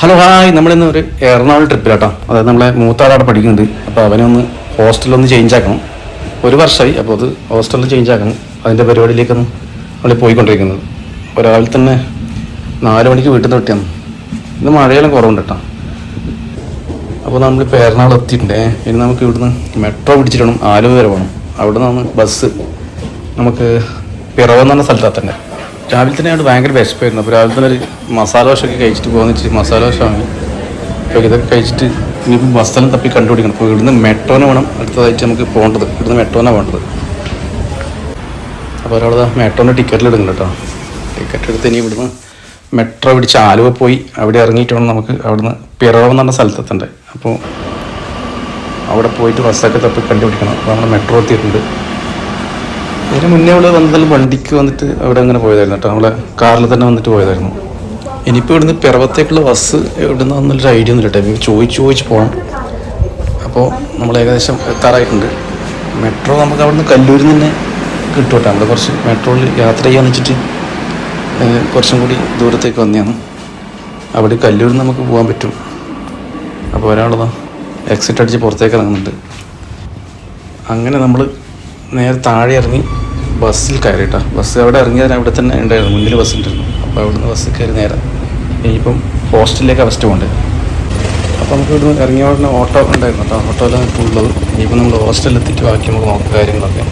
Hello hi നമ്മളിന്ന് ഒരു എറണാകുളം ട്രിപ്പിലാട്ടോ. അതായത് നമ്മളെ മൂത്താളവിടെ പഠിക്കുന്നുണ്ട്. അപ്പോൾ അവനൊന്ന് ഹോസ്റ്റലൊന്ന് ചേഞ്ച് ആക്കണം. ഒരു വർഷമായി അപ്പോൾ അത് ഹോസ്റ്റലിൽ ചേഞ്ച് ആക്കണം. അതിന്റെ പരിപാടിയിലേക്കൊന്ന് നമ്മൾ പോയിക്കൊണ്ടിരിക്കുന്നത്. ഒരാളിൽ തന്നെ നാല് മണിക്ക് വീട്ടിൽ നിന്ന് കിട്ടിയാണ് ഇന്ന് മഴയെല്ലാം കുറവുണ്ട് കേട്ടോ അപ്പോൾ നമ്മളിപ്പോൾ എറണാകുളം എത്തിയിട്ടുണ്ടേ. ഇനി നമുക്ക് ഇവിടുന്ന് മെട്രോ പിടിച്ചിട്ട് ആലുവ വരെ പോകണം അവിടെ നിന്ന് ബസ് നമുക്ക് പിറവെന്ന് പറഞ്ഞ സ്ഥലത്താത്തന്നെ രാവിലെ തന്നെ അവിടെ ഭയങ്കര വിശപ്പായിരുന്നു. അപ്പോൾ രാവിലെ തന്നെ ഒരു മസാല ദോശയൊക്കെ കഴിച്ചിട്ട് പോകുന്ന വെച്ചാൽ മസാല ദോശ വാങ്ങി അപ്പോൾ ഇതൊക്കെ കഴിച്ചിട്ട് ഇനിയിപ്പോൾ ബസ് സ്ഥലം തപ്പി കണ്ടുപിടിക്കണം. അപ്പോൾ ഇവിടുന്ന് മെട്രോനെ വേണം. അടുത്തതായിട്ട് നമുക്ക് പോകേണ്ടത്. ഇവിടുന്ന് മെട്രോനാണ് വേണ്ടത് അപ്പോൾ ഒരാൾ മെട്രോന്റെ ടിക്കറ്റിൽ എടുക്കണം കേട്ടോ ടിക്കറ്റ് എടുത്ത് ഇനി ഇവിടുന്ന് മെട്രോ പിടിച്ച് ആലുവ പോയി അവിടെ ഇറങ്ങിയിട്ട് വേണം നമുക്ക് അവിടുന്ന് പിറവം എന്ന് പറഞ്ഞ സ്ഥലത്തെത്തണ്ടേ. അപ്പോൾ അവിടെ പോയിട്ട് ബസ്സൊക്കെ തപ്പി കണ്ടുപിടിക്കണം. അപ്പോൾ നമ്മൾ മെട്രോ എത്തിയിട്ടുണ്ട്. ഇതിന് മുന്നേ ഇവിടെ വന്നതെല്ലാം വണ്ടിക്ക് വന്നിട്ട് അവിടെ അങ്ങനെ പോയതായിരുന്നു കേട്ടോ. നമ്മളെ കാറിൽ തന്നെ വന്നിട്ട് പോയതായിരുന്നു. ഇനിയിപ്പോൾ ഇവിടുന്ന് പിറവത്തേക്കുള്ള ബസ് ഇവിടുന്ന് വന്നൊരു ഐഡിയ ഒന്നും കേട്ടോ. എനിക്ക് ചോദിച്ച് ചോദിച്ച് പോകണം അപ്പോൾ നമ്മൾ ഏകദേശം എത്താറായിട്ടുണ്ട്. മെട്രോ നമുക്ക് അവിടുന്ന് കല്ലൂരിൽ നിന്ന് കിട്ടും കേട്ടോ. നമ്മൾ കുറച്ച് മെട്രോയിൽ യാത്ര ചെയ്യാന്ന് വെച്ചിട്ട് കുറച്ചും കൂടി ദൂരത്തേക്ക് വന്നതാണ്. അവിടെ കല്ലൂരിൽ നമുക്ക് പോകാൻ പറ്റും. അപ്പോൾ ഒരാളതാ എക്സിറ്റ് അടിച്ച് പുറത്തേക്ക് ഇറങ്ങുന്നുണ്ട്. അങ്ങനെ നമ്മൾ നേരെ താഴെ ഇറങ്ങി ബസ്സിൽ കയറിയിട്ടാ. ബസ് അവിടെ ഇറങ്ങിയാൽ അവിടെ തന്നെ ഉണ്ടായിരുന്നു. മുന്നിൽ ബസ് ഉണ്ടായിരുന്നു. അപ്പോൾ അവിടുന്ന് ബസ്സിൽ കയറി നേരെ ഇനിയിപ്പം ഹോസ്റ്റലിലേക്ക് ഫസ്റ്റ് പോകണ്ടേ അപ്പോൾ നമുക്ക് ഇവിടുന്ന് ഇറങ്ങിയ ഉടനെ ഓട്ടോ ഉണ്ടായിരുന്നു കേട്ടോ. ഓട്ടോയിലാണ് ഇപ്പോൾ ഉള്ളത്. ഇനിയിപ്പോൾ നമ്മൾ ഹോസ്റ്റലിൽ എത്തിച്ച് ബാക്കി നമുക്ക് നോക്കുക കാര്യങ്ങളൊക്കെ.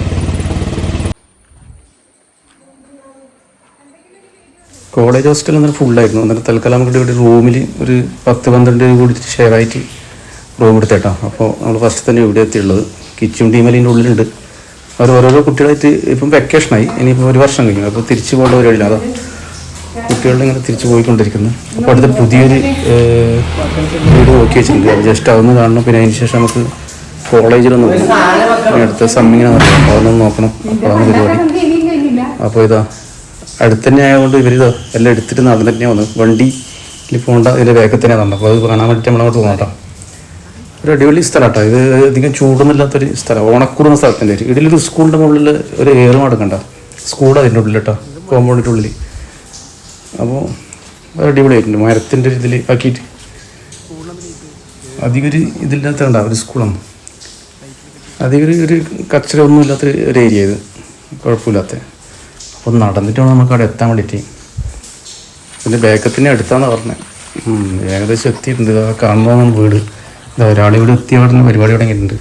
കോളേജ് ഹോസ്റ്റൽ എന്നിട്ട് ഫുള്ളായിരുന്നു എന്നിട്ട് തൽക്കാലം നമുക്ക് ഇവിടെ റൂമിൽ ഒരു പത്ത് പന്ത്രണ്ട് രൂപ കൊടുത്തിട്ട് ഷെയർ ആയിട്ട് റൂം എടുത്തേട്ടോ. അപ്പോൾ നമ്മൾ ഫസ്റ്റ് തന്നെ ഇവിടെ എത്തിയുള്ളത് കിച്ചും ടീമലിന്റെ ഉള്ളിലുണ്ട്. അവർ ഓരോരോ കുട്ടികളായിട്ട് ഇപ്പം വെക്കേഷനായി ഇനിയിപ്പോൾ ഒരു വർഷം കഴിഞ്ഞു. അപ്പോൾ തിരിച്ചു പോകേണ്ട പരിപാടിയില്ല അതോ കുട്ടികളുടെ ഇങ്ങനെ തിരിച്ചു പോയിക്കൊണ്ടിരിക്കുന്നു. അപ്പോൾ അടുത്ത പുതിയൊരു വീട് നോക്കി വെച്ചിട്ടുണ്ട്. അത് ജസ്റ്റ് അതൊന്ന് കാണണം. പിന്നെ അതിന് ശേഷം നമുക്ക് കോളേജിലൊന്ന് പിന്നെ അടുത്ത സമ്മിങ്ങനെ അതൊന്ന് അതൊന്നും നോക്കണം. അതാണ് പരിപാടി. അപ്പോൾ ഇതാ അടുത്ത തന്നെ ആയതുകൊണ്ട് ഇവർ ഇതാ എല്ലാം എടുത്തിട്ട് നടന്നു തന്നെ വന്നു വണ്ടിയിൽ പോകേണ്ട ഇതിന്റെ വേഗത്തിനാണ് അപ്പോൾ അത് കാണാൻ വേണ്ടിയിട്ട് നമ്മളങ്ങോട്ട് പോകണം കേട്ടോ. ഒരു അടിപൊളി സ്ഥലം കേട്ടോ. ഇത് അധികം ചൂടൊന്നുമില്ലാത്തൊരു സ്ഥലം. ഓണക്കൂടുന്ന സ്ഥലത്തിന്റെ ഒരു ഇതിലൊരു സ്കൂളിന്റെ മുകളിൽ ഒരു ഏറും അടക്കണ്ട സ്കൂൾ അതിന്റെ ഉള്ളിൽ കേട്ടോ. കോമ്പൗണ്ടിന്റെ ഉള്ളിൽ അപ്പോൾ അത് അടിപൊളിയായിട്ടുണ്ട്. മരത്തിന്റെ ഒരു ഇതിൽ ആക്കിയിട്ട്. അധികം ഒരു ഇതില്ലാത്ത കണ്ട? ഒരു സ്കൂളാണ് അധികം ഒരു ഒരു കച്ചറ ഒന്നും ഇല്ലാത്ത ഒരു ഏരിയ ഇത്. കുഴപ്പമില്ലാത്ത. അപ്പോൾ നടന്നിട്ട് വേണം നമുക്ക് അവിടെ എത്താൻ വേണ്ടിയിട്ട്. പിന്നെ ബേക്കത്തിന്റെ അടുത്താന്ന് പറഞ്ഞത് ഏകദേശം എത്തിയിട്ടുണ്ട്. കാണുന്നതാണ് വീട്. ഒരാൾ ഇവിടെ എത്തിയ ഉടനെ പരിപാടി തുടങ്ങിയിട്ടുണ്ട്.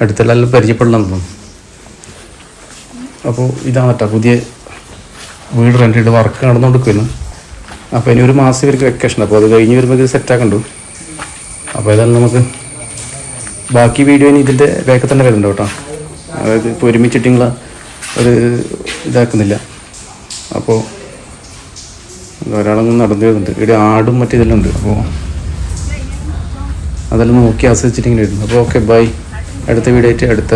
അടുത്തെല്ലാം പരിചയപ്പെടണം തോന്നുന്നു. അപ്പോൾ ഇതാണ് കേട്ടോ പുതിയ വീട് റെന്റ് ചെയ്ത് വർക്ക് നടന്നുകൊടുക്കുന്നു അപ്പോൾ ഇനി ഒരു മാസം ഇവർക്ക് വെക്കേഷൻ അപ്പോൾ അത് കഴിഞ്ഞ് വരുമ്പോൾ ഇത് സെറ്റാക്കണ്ടു അപ്പോൾ ഏതായാലും നമുക്ക് ബാക്കി വീഡിയോ ഇനി ഇതിന്റെ ബാക്കിൽ തന്നെ വരുന്നുണ്ട് കേട്ടോ. അതായത് ഇപ്പോൾ ഒരുമിച്ചിട്ടിങ്ങള ഒരു ഇതാക്കുന്നില്ല. അപ്പോൾ ഒരാളൊന്നും നടന്നു വരുന്നുണ്ട്. ഇവിടെ ആടും മറ്റേ ഇതെല്ലാം ഉണ്ട്. അപ്പോൾ അതെല്ലാം നോക്കി ആസ്വദിച്ചിട്ടിങ്ങനെ ഇരുന്നു. അപ്പോൾ ഓക്കെ ബൈ. അടുത്ത വീഡിയോ ആയിട്ട് അടുത്ത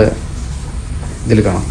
ഇതിൽ കാണാം.